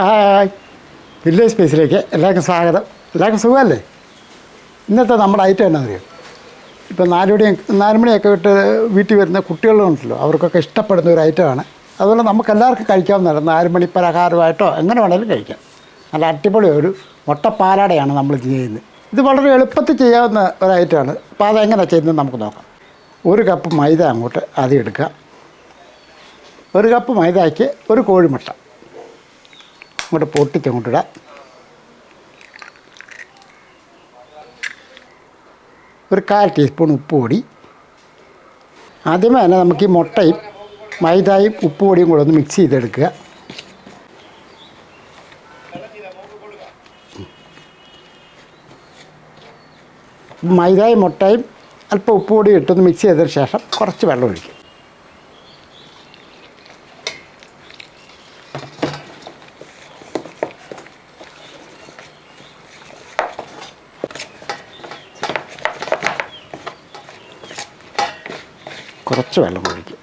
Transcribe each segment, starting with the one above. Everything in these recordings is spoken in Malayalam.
ഹായ്. വില്ലേജ് സ്പേസിലേക്ക് എല്ലാവർക്കും സ്വാഗതം. എല്ലാവർക്കും സുഖമല്ലേ? ഇന്നത്തെ നമ്മുടെ ഐറ്റം എന്നാ അറിയാം ഇപ്പം നാലുമണി നാലുമണിയൊക്കെ വിട്ട് വീട്ടിൽ വരുന്ന കുട്ടികളുണ്ടല്ലോ അവർക്കൊക്കെ ഇഷ്ടപ്പെടുന്ന ഒരു ഐറ്റമാണ് അതുപോലെ നമുക്ക് എല്ലാവർക്കും കഴിക്കാവുന്നതാണ് നാലുമണി പലഹാരമായിട്ടോ എങ്ങനെ വേണമെങ്കിലും കഴിക്കാം. നല്ല അടിപൊളി ഒരു മുട്ടപ്പാലാടയാണ് നമ്മൾ ചെയ്യുന്നത്. ഇത് വളരെ എളുപ്പത്തിൽ ചെയ്യാവുന്ന ഒരു ഐറ്റമാണ് അപ്പോൾ അതെങ്ങനെ ചെയ്യുന്നത് നമുക്ക് നോക്കാം. ഒരു കപ്പ് മൈദ അങ്ങോട്ട് ആദ്യം എടുക്കുക. ഒരു കപ്പ് മൈദയ്ക്ക് ഒരു കോഴിമുട്ട. അങ്ങോട്ട് പൊട്ടിച്ച് അങ്ങോട്ട് ഒരു കാൽ ടീസ്പൂൺ ഉപ്പ് പൊടി. ആദ്യമേ തന്നെ നമുക്ക് ഈ മുട്ടയും മൈദയും ഉപ്പ് പൊടിയും കൂടെ ഒന്ന് മിക്സ് ചെയ്തെടുക്കുക. മൈദയും മുട്ടയും അല്പം ഉപ്പ് പൊടി ഇട്ടൊന്ന് മിക്സ് ചെയ്തതിന് ശേഷം കുറച്ച് വെള്ളം ഒഴിക്കും. കുറച്ച് വെള്ളം ഒഴിക്കും.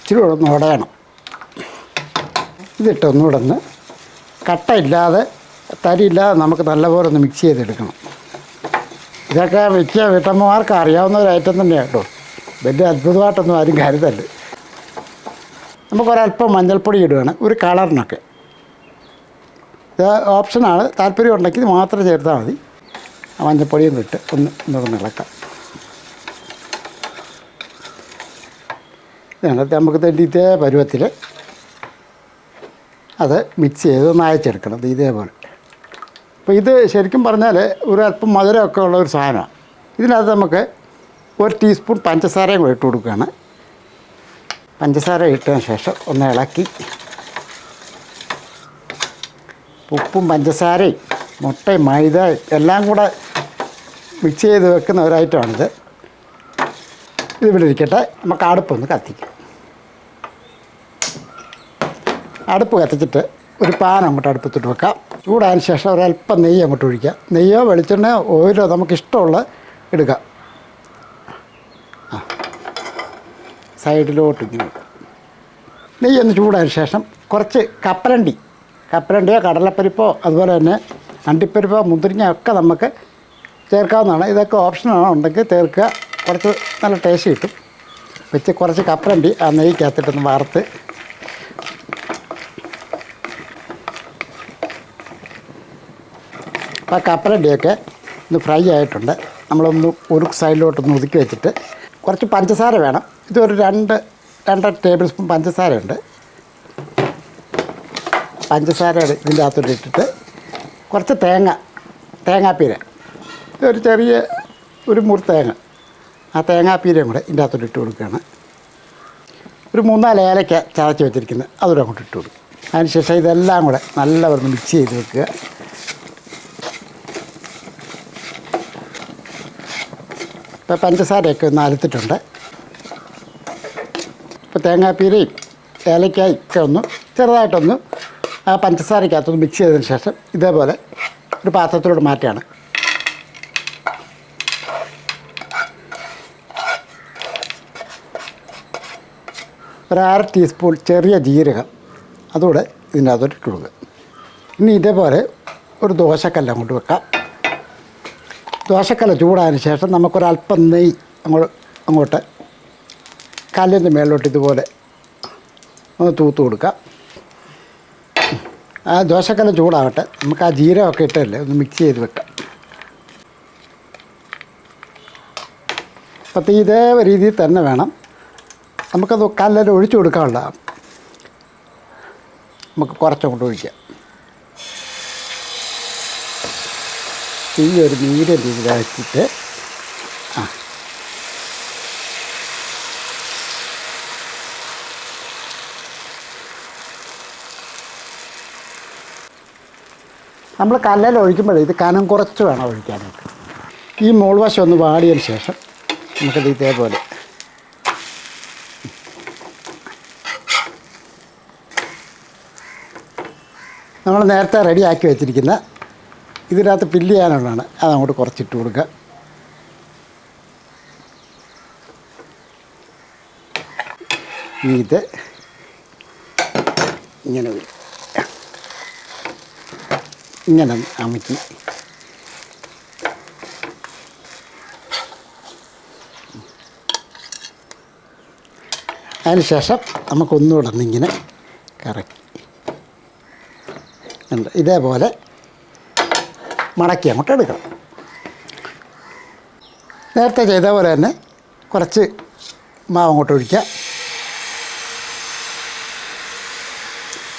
ഇച്ചിരി കൂടെ ഒന്ന് ഉടയണം. ഇതിട്ട് ഒന്നുകൂടെ ഒന്ന് കട്ടയില്ലാതെ തരിയില്ലാതെ നമുക്ക് നല്ലപോലെ ഒന്ന് മിക്സ് ചെയ്തെടുക്കണം. ഇതൊക്കെ മിക്ക വീട്ടമ്മമാർക്ക് അറിയാവുന്ന ഒരു ഐറ്റം തന്നെയാണ് കേട്ടോ. വലിയ അത്ഭുതമായിട്ടൊന്നും ആരും കരുതല്ലേ നമുക്കൊരല്പം മഞ്ഞൾപ്പൊടി ഇടുകയാണ് ഒരു കളറിനൊക്കെ. ഇത് ഓപ്ഷനാണ് താല്പര്യം ഉണ്ടെങ്കിൽ മാത്രം ചേർത്താൽ മതി. ആ മഞ്ഞൾപ്പൊടിയും ഇട്ട് ഒന്ന് ഒന്നുകൂടെ ഇളക്കാം ഇതിനകത്ത് നമുക്ക് ഇതേ പരുവത്തിൽ അത് മിക്സ് ചെയ്ത് ഒന്ന് അയച്ചെടുക്കണം ഇത് ഇതേപോലെ. അപ്പോൾ ഇത് ശരിക്കും പറഞ്ഞാൽ ഒരു അല്പം മധുരമൊക്കെ ഉള്ള ഒരു സാധനമാണ്. ഇതിനകത്ത് നമുക്ക് ഒരു ടീസ്പൂൺ പഞ്ചസാരയും കൂടെ ഇട്ട് കൊടുക്കുകയാണ്. പഞ്ചസാര ഇട്ടതിന് ശേഷം ഒന്ന് ഇളക്കി. ഉപ്പും പഞ്ചസാരയും മുട്ടയും മൈദ എല്ലാം കൂടെ മിക്സ് ചെയ്ത് വെക്കുന്ന ഒരു ഐറ്റമാണിത് ഇത് ഇവിടെ ഇരിക്കട്ടെ. നമുക്ക് അടുപ്പൊന്ന് കത്തിക്കും. അടുപ്പ് കത്തിച്ചിട്ട് ഒരു പാൻ അങ്ങോട്ട് അടുപ്പത്തിട്ട് വെക്കാം. ചൂടായതിന് ശേഷം ഒരല്പം നെയ്യ് അങ്ങോട്ട് ഒഴിക്കാം. നെയ്യോ വെളിച്ചെണ്ണയോ ഓയിലോ നമുക്ക് ഇഷ്ടമുള്ള എടുക്കാം. സൈഡിലോട്ട് ഇങ്ങനെ വെക്കാം നെയ്യ് ഒന്ന് ചൂടായതിന് ശേഷം കുറച്ച് കപ്പലണ്ടി. കപ്പലണ്ടിയോ കടലപ്പരിപ്പോ അതുപോലെ തന്നെ അണ്ടിപ്പരിപ്പോ മുന്തിരിങ്ങ ഒക്കെ നമുക്ക് ചേർക്കാവുന്നതാണ്. ഇതൊക്കെ ഓപ്ഷനാണ് ഉണ്ടെങ്കിൽ ചേർക്കുക. കുറച്ച് നല്ല ടേസ്റ്റ് കിട്ടും. വെച്ച് കുറച്ച് കപ്പലണ്ടി ആ നെയ്ക്കകത്തിട്ടൊന്ന് വറുത്ത്. അപ്പോൾ കപ്പലണ്ടിയൊക്കെ ഒന്ന് ഫ്രൈ ആയിട്ടുണ്ട്. നമ്മളൊന്ന് ഒരു സൈഡിലോട്ടൊന്ന് ഒതുക്കി വെച്ചിട്ട് കുറച്ച് പഞ്ചസാര വേണം. ഇതൊരു രണ്ട് രണ്ടര ടേബിൾ സ്പൂൺ പഞ്ചസാരയുണ്ട് പഞ്ചസാര ഇതിന്റെ അകത്തോട്ട് ഇട്ടിട്ട് കുറച്ച് തേങ്ങ തേങ്ങാപ്പീര. ഇതൊരു ചെറിയ ഒരു മുറി തേങ്ങ. ആ തേങ്ങാപ്പീരയും കൂടെ ഇതിന്റെ അകത്തോട്ട് ഇട്ട് കൊടുക്കുകയാണ്. ഒരു മൂന്നാൽ ഏലക്ക ചതച്ച് വെച്ചിരിക്കുന്നത് അതുകൂടെ അങ്ങോട്ട് ഇട്ട് കൊടുക്കും. അതിനുശേഷം ഇതെല്ലാം കൂടെ നല്ലവണ്ണം മിക്സ് ചെയ്ത് വെക്കുക. ഇപ്പോൾ പഞ്ചസാരയൊക്കെ ഒന്ന് അലത്തിട്ടുണ്ട്. ഇപ്പോൾ തേങ്ങാപ്പീരയും ഏലക്കായും ഒക്കെ ഒന്ന് ചെറുതായിട്ടൊന്ന് ആ പഞ്ചസാരയ്ക്കകത്തൊന്ന് മിക്സ് ചെയ്തതിന് ശേഷം ഇതേപോലെ ഒരു പാത്രത്തിലോട്ട് മാറ്റുകയാണ്. ഒരര ടീസ്പൂൺ ചെറിയ ജീരകം അതുകൂടെ ഇതിന്റെ അകത്തോട്ട് ഇട്ട് കൊടുക്കുക. ഇനി ഇതേപോലെ ഒരു ദോശക്കല്ലം കൊണ്ട് വെക്കാം. ദോശക്കല്ല് ചൂടായതിന് ശേഷം നമുക്കൊരല്പം നെയ്യ് അങ്ങോട്ട് അങ്ങോട്ട് കല്ലിന്റെ മേളിലോട്ട് ഇതുപോലെ ഒന്ന് തൂത്ത് കൊടുക്കുക ആ ദോശക്കല ചൂടാവട്ടെ. നമുക്ക് ആ ജീരകമൊക്കെ ഇട്ടല്ലേ ഒന്ന് മിക്സ് ചെയ്ത് വെക്കാം. അപ്പം ഇതേ രീതിയിൽ തന്നെ വേണം. നമുക്കത് കല്ലിൽ ഒഴിച്ചു കൊടുക്കാനുള്ളതാണ്. നമുക്ക് കുറച്ചങ്ങോട്ട് ഒഴിക്കാം. ഈ ഒരു മീഡിയം രീതിയിലാക്കിയിട്ട് ആ. നമ്മൾ കല്ലിൽ ഒഴിക്കുമ്പോഴേ ഇത് കനം കുറച്ച് വേണം ഒഴിക്കാനായിട്ട്. ഈ മോൾവശം ഒന്ന് വാടിയതിന് ശേഷം നമുക്കത് ഇതേപോലെ. നമ്മൾ നേരത്തെ റെഡിയാക്കി വെച്ചിരിക്കുന്ന ഇതിനകത്ത് ഫില്ല് ചെയ്യാനുള്ളതാണ്. അത് അങ്ങോട്ട് കുറച്ചിട്ട് കൊടുക്കുക ഇത് ഇങ്ങനെ വരും. ഇങ്ങനെ അമുക്കി. അതിനുശേഷം നമുക്കൊന്നുകൂടെ ഒന്നിങ്ങനെ കറക്കി. ഇതേപോലെ മടക്കി അങ്ങോട്ട് എടുക്കണം. നേരത്തെ ചെയ്ത പോലെ തന്നെ കുറച്ച് മാവ് അങ്ങോട്ട് ഒഴിക്കുക.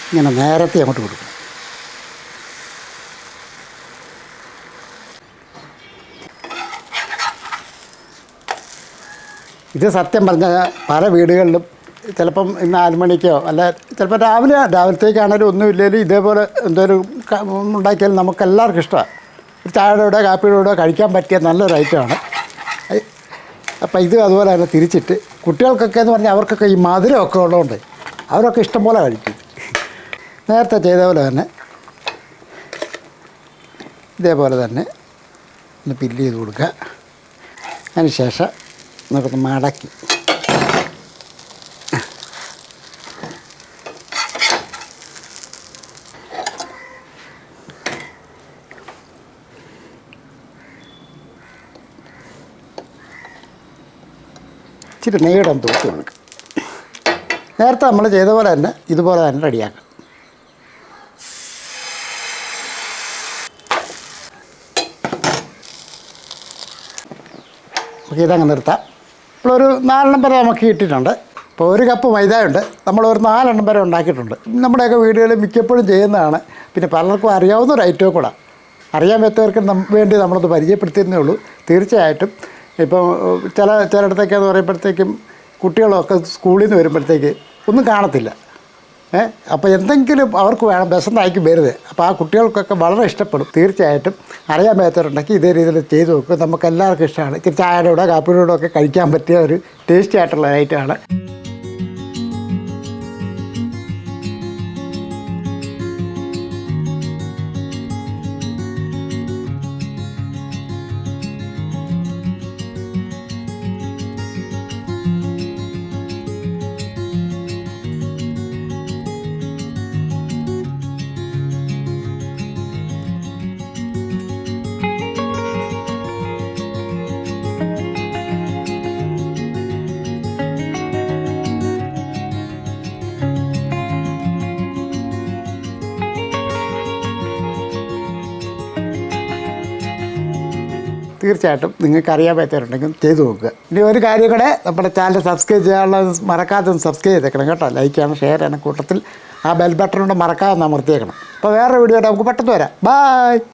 ഇങ്ങനെ നേരത്തെ അങ്ങോട്ട് കൊടുക്കും. ഇത് സത്യം പറഞ്ഞാൽ പല വീടുകളിലും ചിലപ്പം ഇന്ന് മണിക്കോ അല്ല ചിലപ്പോൾ രാവിലെ രാവിലത്തേക്കാണേലും ഒന്നുമില്ലെങ്കിലും ഇതേപോലെ എന്തെങ്കിലും ഉണ്ടാക്കിയാലും നമുക്ക് എല്ലാവർക്കും ഇഷ്ടമാണ്. ചായയുടെ കാപ്പിയുടെ കൂടെ കഴിക്കാൻ പറ്റിയ നല്ലൊരു ഐറ്റമാണ് അപ്പം ഇത് അതുപോലെ തന്നെ തിരിച്ചിട്ട് കുട്ടികൾക്കൊക്കെ എന്ന് പറഞ്ഞാൽ അവർക്കൊക്കെ ഈ മധുരമൊക്കെ ഉള്ളതുകൊണ്ട് അവരൊക്കെ ഇഷ്ടംപോലെ കഴിക്കും. നേരത്തെ ചെയ്ത പോലെ തന്നെ ഇതേപോലെ തന്നെ ഒന്ന് പില്ല് ചെയ്ത് കൊടുക്കുക. അതിന് ശേഷം നമുക്കൊന്ന് മടക്കി. ഇച്ചിരി നീളം തൂക്കി കൊടുക്കുക നേരത്തെ നമ്മൾ ചെയ്ത പോലെ തന്നെ ഇതുപോലെ തന്നെ റെഡിയാക്കാം. നമുക്ക് ഇതങ്ങ് നിർത്താം. നമ്മളൊരു നാലെണ്ണം വരെ നമുക്ക് കിട്ടിയിട്ടുണ്ട് ഇപ്പോൾ ഒരു കപ്പ് മൈദയുണ്ട്. നമ്മളൊരു നാലെണ്ണം വരെ ഉണ്ടാക്കിയിട്ടുണ്ട്. നമ്മുടെയൊക്കെ വീടുകളിൽ മിക്കപ്പോഴും ചെയ്യുന്നതാണ്. പിന്നെ പലർക്കും അറിയാവുന്ന ഒരു ഐറ്റവും കൂടെ. അറിയാൻ പറ്റവർക്ക് വേണ്ടി നമ്മളത് പരിചയപ്പെടുത്തിയിരുന്നേ ഉള്ളൂ. തീർച്ചയായിട്ടും ഇപ്പോൾ ചില ചിലയിടത്തൊക്കെ പറയുമ്പോഴത്തേക്കും കുട്ടികളൊക്കെ സ്കൂളിൽ നിന്ന് വരുമ്പോഴത്തേക്ക് ഒന്നും കാണത്തില്ല. ഏ അപ്പോൾ എന്തെങ്കിലും അവർക്ക് വേണം വിശന്നായിരിക്കും വരുത് അപ്പോൾ ആ കുട്ടികൾക്കൊക്കെ വളരെ ഇഷ്ടപ്പെടും. തീർച്ചയായിട്ടും അറിയാൻ മേത്തവരുണ്ടെങ്കിൽ ഇതേ രീതിയിൽ ചെയ്തു നോക്കും നമുക്ക് എല്ലാവർക്കും ഇഷ്ടമാണ്. ഇത്തിരി ചായയുടെ കൂടെ കാപ്പിയുടെ കൂടെ ഒക്കെ കഴിക്കാൻ പറ്റിയ ഒരു ടേസ്റ്റി ആയിട്ടുള്ള ഐറ്റമാണ്. തീർച്ചയായിട്ടും നിങ്ങൾക്ക് അറിയാൻ പറ്റാറുണ്ടെങ്കിൽ ചെയ്തു നോക്കുക. ഇനി ഒരു കാര്യം കൂടെ നമ്മുടെ ചാനൽ സബ്സ്ക്രൈബ് ചെയ്യാനുള്ള മറക്കാതെ സബ്സ്ക്രൈബ് ചെയ്തേക്കണം കേട്ടോ. ലൈക്ക് ചെയ്യണം ഷെയർ ചെയ്യണം കൂട്ടത്തിൽ ആ ബെൽ ബട്ടൺ കൊണ്ട് മറക്കാതെ അമർത്തിയേക്കണം. അപ്പോൾ വേറെ വീഡിയോ നമുക്ക് പെട്ടെന്ന് വരാം. ബായ്